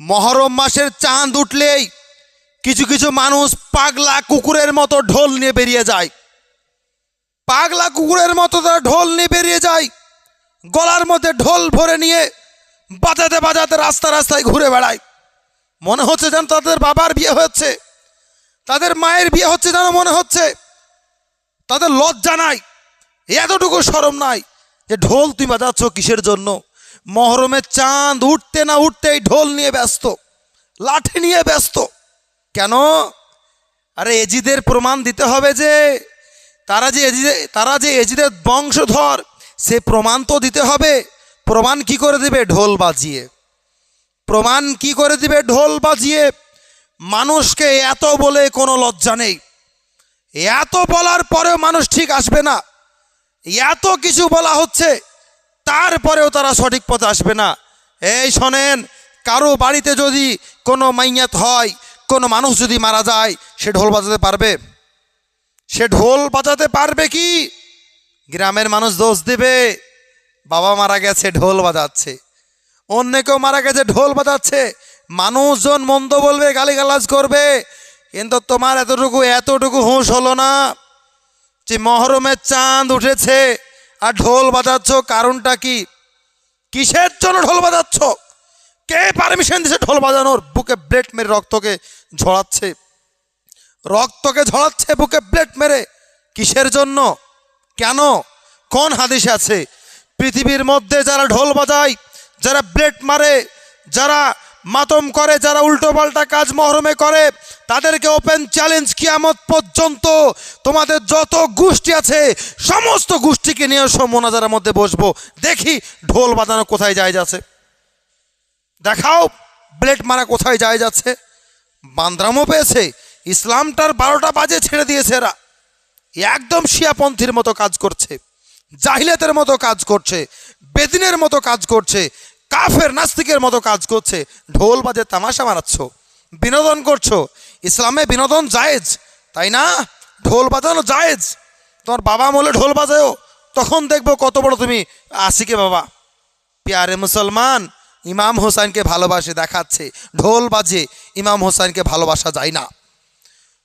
মহরম মাসের চাঁদ উঠলেই কিছু কিছু মানুষ পাগলা কুকুরের মতো ঢোল নিয়ে বেরিয়ে যায়। পাগলা কুকুরের মতো তারা ঢোল নিয়ে বেরিয়ে যায়। গলার মধ্যে ঢোল ভরে নিয়ে বাজাতে বাজাতে রাস্তা রাস্তায় ঘুরে বেড়ায়। মনে হচ্ছে যেন তাদের বাবার বিয়ে হচ্ছে। তাদের মায়ের বিয়ে হচ্ছে যেন মনে হচ্ছে। তাদের লজ্জা নাই। এতটুকু সরম নাই যে ঢোল তুই বাজাচ্ছ কিসের জন্য? মহরমের চাঁদ উঠতে না উঠতেই ঢোল নিয়ে ব্যস্ত, লাঠি নিয়ে ব্যস্ত। কেন? আরে এজিদের প্রমাণ দিতে হবে যে, তারা যে এজিদে, তারা যে এজিদের বংশধর, সে প্রমাণ তো দিতে হবে। প্রমাণ কি করে দিবে? ঢোল বাজিয়ে। প্রমাণ কি করে দিবে? ঢোল বাজিয়ে। মানুষকে এত বলে কোনো লজ্জা নেই। এত বলার পরেও মানুষ ঠিক আসবে না। এত কিছু বলা হচ্ছে। তারপরেও তারা সঠিক পথে আসবে না। এই শোনেন, কারও বাড়িতে যদি কোনো মাইয়াত হয়, কোনো মানুষ যদি মারা যায়, সে ঢোল বাজাতে পারবে? সে ঢোল বাজাতে পারবে কি? গ্রামের মানুষ দোষ দেবে। বাবা মারা গেছে, ঢোল বাজাচ্ছে। অন্য কেউ মারা গেছে, ঢোল বাজাচ্ছে। মানুষজন মন্দ বলবে, গালিগালাজ করবে। কিন্তু তোমার এতটুকু এতটুকু হুঁশ হলো না যে মহরমের চাঁদ উঠেছে। আর ঢোল বাজাচ্ছ, কারণটা কি? কিসের জন্য ঢোল বাজাচ্ছ? কে পারমিশন দিছে ঢোল বাজানোর? বুকে ব্লেড মেরে রক্তকে ঝরাচ্ছে রক্তকে ঝরাচ্ছে বুকে ব্লেড মেরে। কিসের জন্য? কেন? কোন হাদিস আছে? পৃথিবীর মধ্যে যারা ঢোল বাজায়, যারা ব্লেড মারে, যারা মাতম করে যারা উল্টো পাল্টা কাজ মহরমে করে, তাদেরকে ওপেন চ্যালেঞ্জ কিয়ামত পর্যন্ত। তোমাদের যত গোষ্ঠী আছে, সমস্ত গোষ্ঠীকে নিয়ে এসো, মোনাজারের মধ্যে বসবো। দেখি ঢোল বাজানো কোথায় যায় যাচ্ছে। দেখাও, ব্লেড মারা কোথায় যায় যাচ্ছে। বান্দ্রামও পেয়েছে, ইসলামটার বারোটা বাজে ছেড়ে দিয়েছে এরা। একদম শিয়াপন্থীর মতো কাজ করছে জাহিলাতের মতো কাজ করছে, বেদিনের মতো কাজ করছে কাফের নাস্তিকের মতো কাজ করছে। ঢোল বাজে, তামাশা মারাচ্ছ বিনোদন করছ। ইসলামে বিনোদন জায়েজ, তাই না? ঢোল বাজানো জায়েজ। তোমার বাবা বলে ঢোল বাজাও তখন দেখব কত বড় তুমি আসিকে বাবা। পিয়ারে মুসলমান, ইমাম হোসেনকে ভালোবাসে, দেখাচ্ছে। ঢোল বাজে, ইমাম হোসেনকে ভালোবাসা যায় না।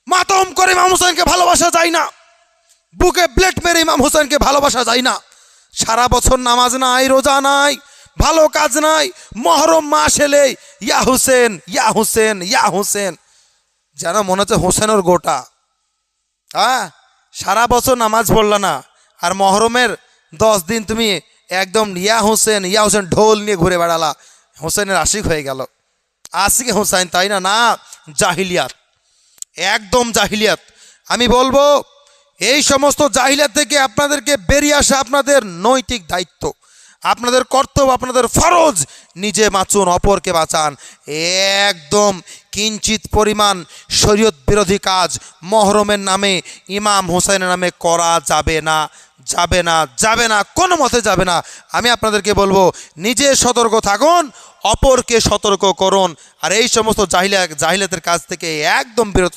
মাতম করে ইমাম হোসেনকে ভালোবাসা যায় না। বুকে ব্লেড মেরে ইমাম হোসেনকে ভালোবাসা যায় না। সারা বছর নামাজ নাই, রোজা নাই। ভালো কাজ নাই, মহরম মাস এলে, ইয়া হুসেন ইয়া হুসেন ইয়া হুসেন। যেন মনে হচ্ছে হোসেনের গোটা। হ্যাঁ সারা বছর নামাজ পড়লা না, আর মহরমের দশ দিন তুমি একদম ইয়া হোসেন ইয়া হোসেন ঢোল নিয়ে ঘুরে বেড়ালা। হোসেনের আশিক হয়ে গেল। আশিকে হোসেন তাই না? না, জাহিলিয়াত। একদম জাহিলিয়াত। আমি বলব, এই সমস্ত জাহিলিয়াত থেকে আপনাদেরকে বেরিয়ে আসা আপনাদের নৈতিক দায়িত্ব। আপনাদের কর্তব্য, আপনাদের ফরজ। নিজে বাঁচুন, অপরকে বাঁচান। একদম কিঞ্চিত পরিমাণ শরীয়ত বিরোধী কাজ মহরমের নামে, ইমাম হোসেনের নামে করা যাবে না যাবে না যাবে না, কোনো মতে যাবে না। আমি আপনাদেরকে বলব, নিজে সতর্ক থাকুন, অপরকে সতর্ক করুন। আর এই সমস্ত জাহিলা জাহিলাতের কাজ থেকে একদম বিরত